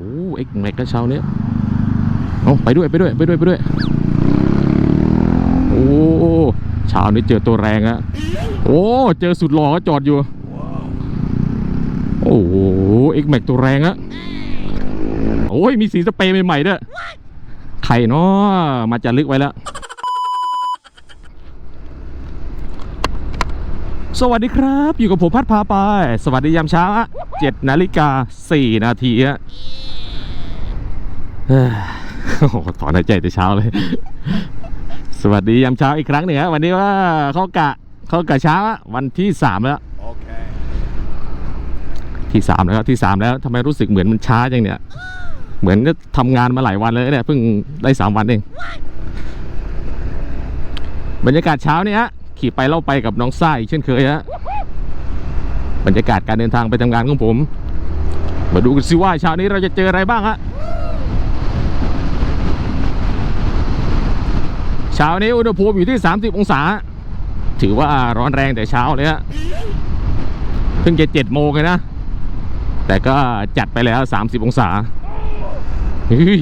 อ้เอ็กแม็กกระเช้าเนี้ยเอาไปด้วยไปด้วยไปด้วยไปด้วย โอ้เช้านี้เจอตัวแรงอะโอ้ เจอสุดหล่อก็จอดอยู่ โอ้เอ็กแม็กตัวแรงอะโอ้ยมีสีสเปรย์ใหม่ๆด้วยใครเนาะมาจะลึกไว้แล้ว สวัสดีครับ อยู่กับผมพัดพาไป สวัสดียามเช้าอะเจ็ดนาฬิกาสี่นาทีอะโอ้โหถอนหายใจแต่เช้าเลย สวัสดียามเช้าอีกครั้งหนึ่งฮะวันนี้ว่าเขากะเขากะเช้าอะวันที่สามแล้วที่สามแล้วที่สามแล้วทำไมรู้สึกเหมือนมันช้าจังเนี่ย เหมือนก็ทำงานมาหลายวันเลยเนี่ยเพิ่งได้สามวันเอง บรรยากาศเช้านี่ฮะ ขี่ไปเล่าไปกับน้องซ่าอีกเช่นเคยฮะบรรยากาศการเดินทางไปทำงานของผม มาดูกันสิว่าเช้านี้เราจะเจออะไรบ้างฮะเช้านี้อุณหภูมิอยู่ที่ 30 องศา ถือว่าร้อนแรงแต่เช้าเลยฮะเพิ่งจะเจ็ดโมงเลยนะ แต่ก็จัดไปแล้ว 30 องศาเฮ้ย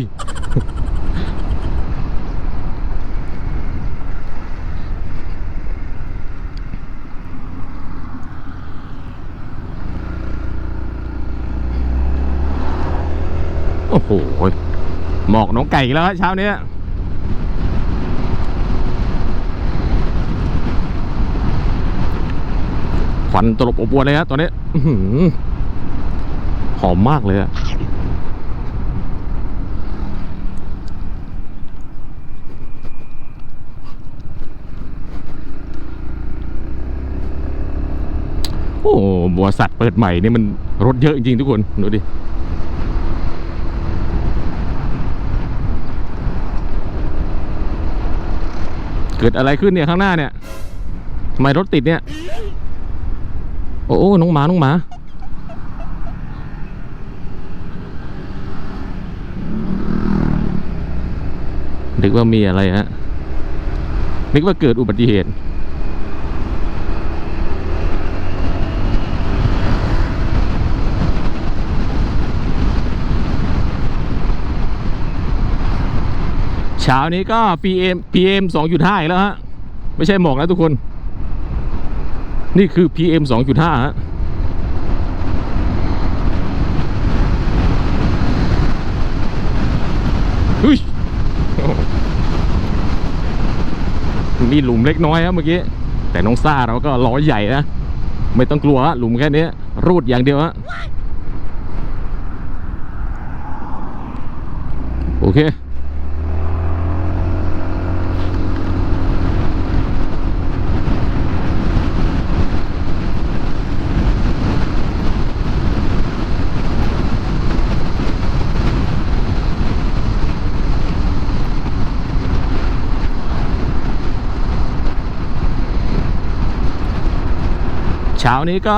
โอ้โห หมอกน้องไก่แล้วฮะเช้านี้ควันตลบอบอวนเลยฮะตอนนี้หอหอมมากเลยอะโอ้บัวสัตว์เปิดใหม่นี่มันรถเยอะจริงๆทุกคน ดูดิ เกิดอะไรขึ้นเนี่ยข้างหน้าเนี่ยทำไมรถติดเนี่ย โอ้โอ้น้องหมาน้องหมา นึกว่ามีอะไรฮะนึกว่าเกิดอุบัติเหตุ ช้านี้ก็ PM PM 2.5 อีกแล้วฮะ ไม่ใช่หมอกแล้วทุกคน นี่คือ PM 2.5 ฮะเฮ้ยมีหลุมเล็กน้อยครับเมื่อกี้ แต่น้องซ่าเราก็ล้อใหญ่นะ ไม่ต้องกลัวฮะหลุมแค่นี้ รูดอย่างเดียวฮะโอเค ช้านี้ก็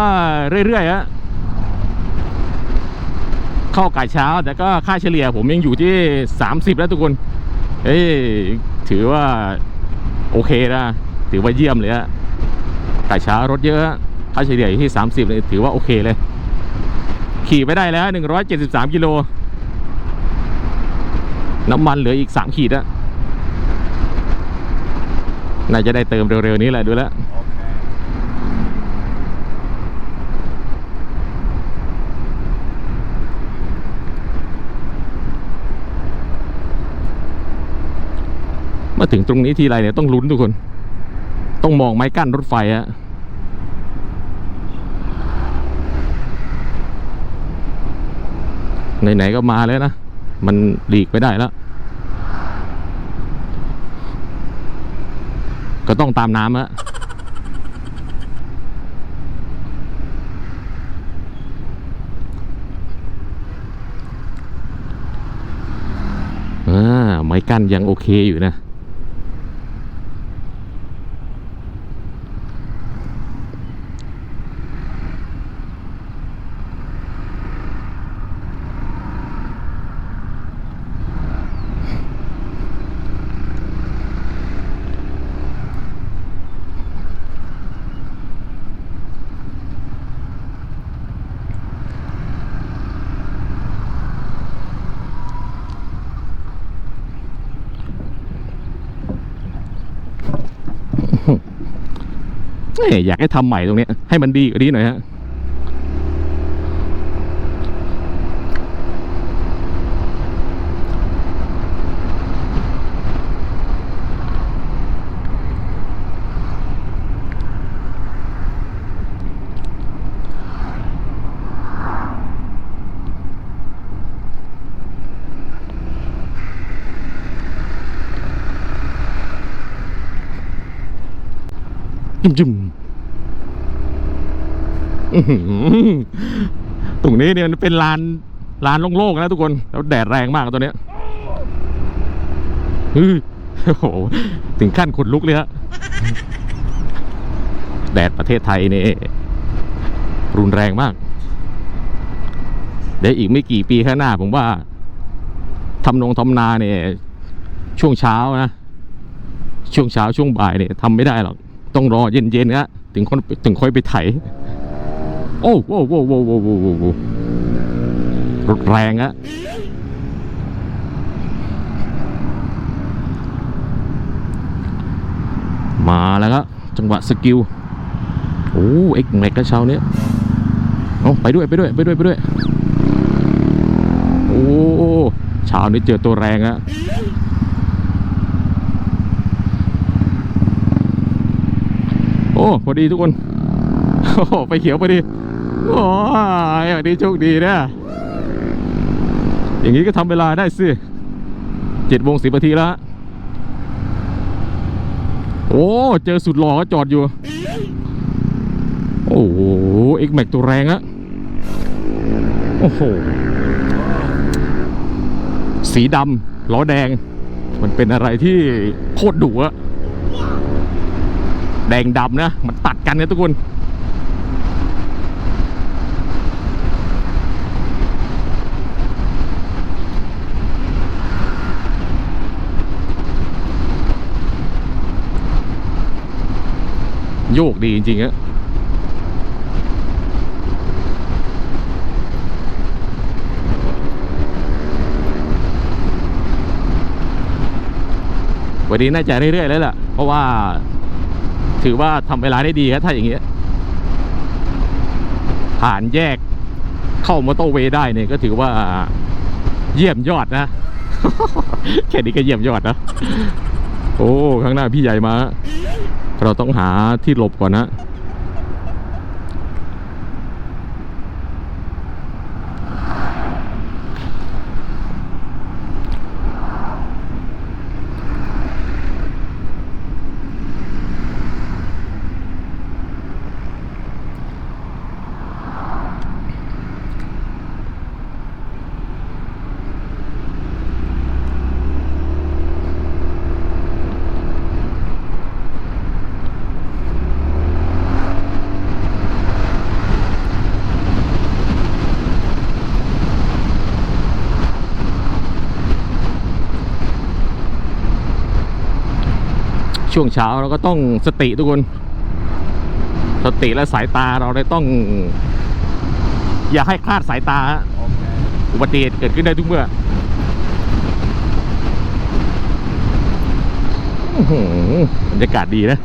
เรื่อยๆฮะเข้ากะเช้าแต่ก็ค่าเฉลี่ยผมยังอยู่ที่ 30 แล้วทุกคน เอ้ยถือว่าโอเคนะถือว่าเยี่ยมเลยฮะกะเช้ารถเยอะค่าเฉลี่ยอยู่ที่ 30เลยถือว่าโอเคเลย ขี่ไปได้แล้ว 173 กิโล น้ำมันเหลืออีก 3 ขีดอะน่าจะได้เติมเร็วๆนี้แหละดูแล้ว มาถึงตรงนี้ทีไรเนี่ยต้องลุ้นทุกคน ต้องมองไม้กั้นรถไฟอะไหนๆก็มาแล้วนะ มันหลีกไม่ได้แล้ว ก็ต้องตามน้ำอะอ่าไม้กั้นยังโอเคอยู่นะ อยอยากให้ทำใหม่ตรงนี้ ให้มันดีกว่านี้หน่อยฮะจิ้มจิ้ม อื้อหือตรงนี้เนี่ยมันเป็นลานลานโล่งๆนะทุกคน แล้วแดดแรงมากตัวเนี้ยฮือโอ้โหถึงขั้นขนลุกเลยฮะแดดประเทศไทยนี่รุนแรงมาก เดี๋ยวอีกไม่กี่ปีข้างหน้า ผมว่าทำนงทำนาเนี่ยช่วงเช้านะ ช่วงเช้าช่วงบ่ายเนี่ยทำไม่ได้หรอก ต้องรอเย็นๆนะถึงคนถึงค่อยไปไถ โอ้โหโว้โว้โว้โว้โว้โว้รถแรงอะมาแล้วครับจังหวะสกิลโอ้เอ็กแม็กกระเช้าเนี้ยเอาไปด้วยไปด้วยไปด้วยไปด้วย โอ้เช้านี้เจอตัวแรงอะโอ้พอดีทุกคนโอ้ไปเขียวพอดี โอ้ยวันนี้โชคดีนะอย่างนี้ก็ทำเวลาได้สิเจ็ดโมงสิบนาทีแล้ว โอ้ เจอสุดหล่อก็จอดอยู่ โอ้โหเอ็กแม็กตัวแรงอะโอ้โห สีดำล้อแดง มันเป็นอะไรที่โคตรดุอะแดงดำนะ มันตัดกันนะทุกคน ยกดีจริงๆอะวันนี้น่าจะเรื่อยๆแล้วล่ะ เพราะว่าถือว่าทำเวลาได้ดีครับถ้าอย่างเงี้ย ผ่านแยกเข้ามอเตอร์เวย์ได้เนี่ยก็ถือว่าเยี่ยมยอดนะ แค่นี้ก็เยี่ยมยอดนะ โอ้ ข้างหน้าพี่ใหญ่มา เราต้องหาที่หลบก่อนนะ ช่วงเช้าเราก็ต้องสติทุกคน สติและสายตาเราได้ต้อง อย่าให้คลาดสายตาอุบัติเหตุเกิดขึ้นได้ทุกเมื่ออบรรยากาศดีนะ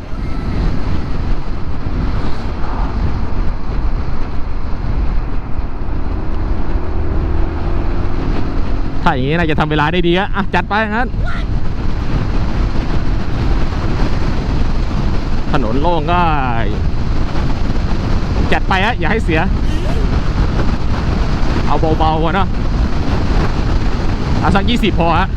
ถ้าอย่างนี้น่าจะทำเวลาได้ดีอะอะจัดไปงั้น ถนนโล่งก็จัดไปฮะอย่าให้เสีย เอาเบาๆก่อนนะเอาสักยี่สิบพอฮะ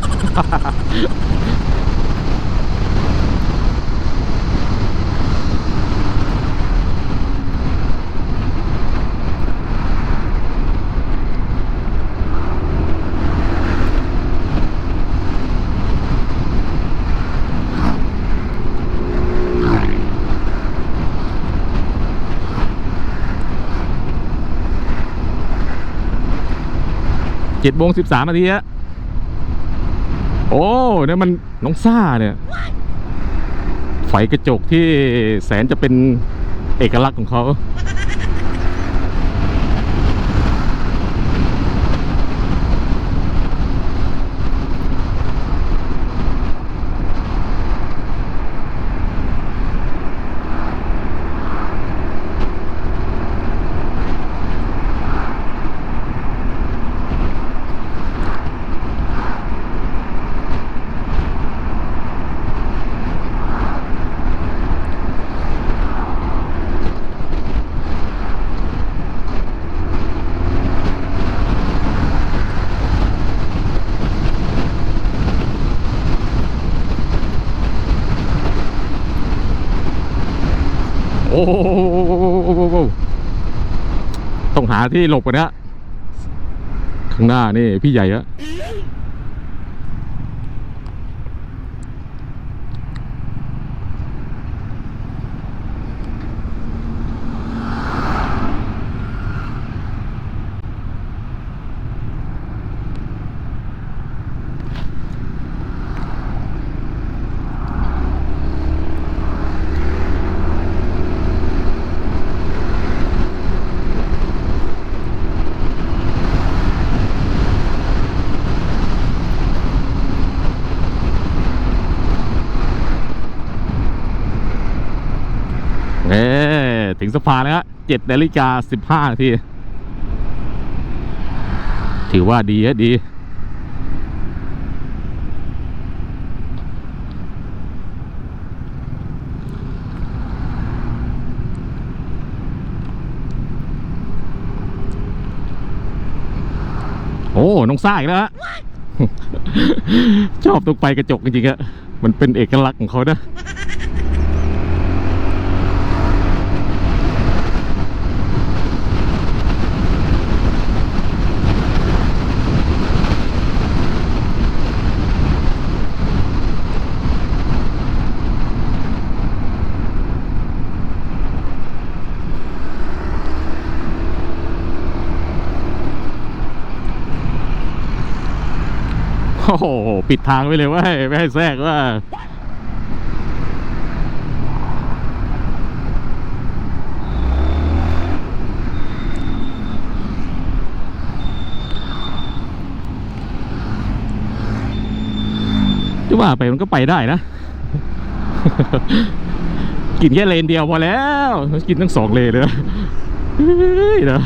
จ็ดโมงสิบสามนาทีฮะโอ้เนี่ยมันน้องซ่าเนี่ย ไฟกระจกที่แสนจะเป็นเอกลักษณ์ของเขา ต้องหาที่หลบกันนะข้างหน้านี่พี่ใหญ่อะเอ๊ ถึงสะพานแล้วเจ็ดนาฬิกาสิบห้านาทีถือว่าดีฮะดีโอ้ น้องซ่าอีกแล้วฮะ ชอบตรงไฟกระจกจริงๆอะมันเป็นเอกลักษณ์ของเขานะ โอ้โห ปิดทางไว้เลยว่าไม่ให้แทรกว่าจะว่าไปมันก็ไปได้นะ กินแค่เลนเดียวพอแล้ว กินทั้งสองเลนเลยนะ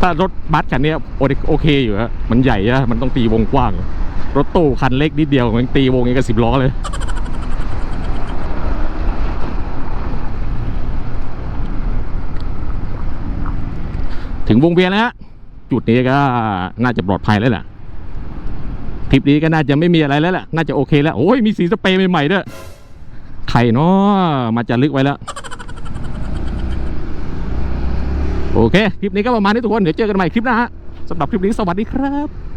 ถ้ารถบัสคันนี้โอเคอยู่ฮะมันใหญ่อะมันต้องตีวงกว้าง รถตู้คันเล็กนิดเดียวมันตีวงเองกับสิบล้อเลยถึงวงเวียนแล้วฮะจุดนี้ก็น่าจะปลอดภัยแล้วแหละทริปนี้ก็น่าจะไม่มีอะไรแล้วแหละน่าจะโอเคแล้วโอ้ยมีสีสเปรย์ใหม่ๆด้วยใครเนาะมาจะลึกไว้แล้ว โอเค คลิปนี้ก็ประมาณนี้ทุกคน เดี๋ยวเจอกันใหม่คลิปหน้าฮะสำหรับคลิปนี้สวัสดีครับ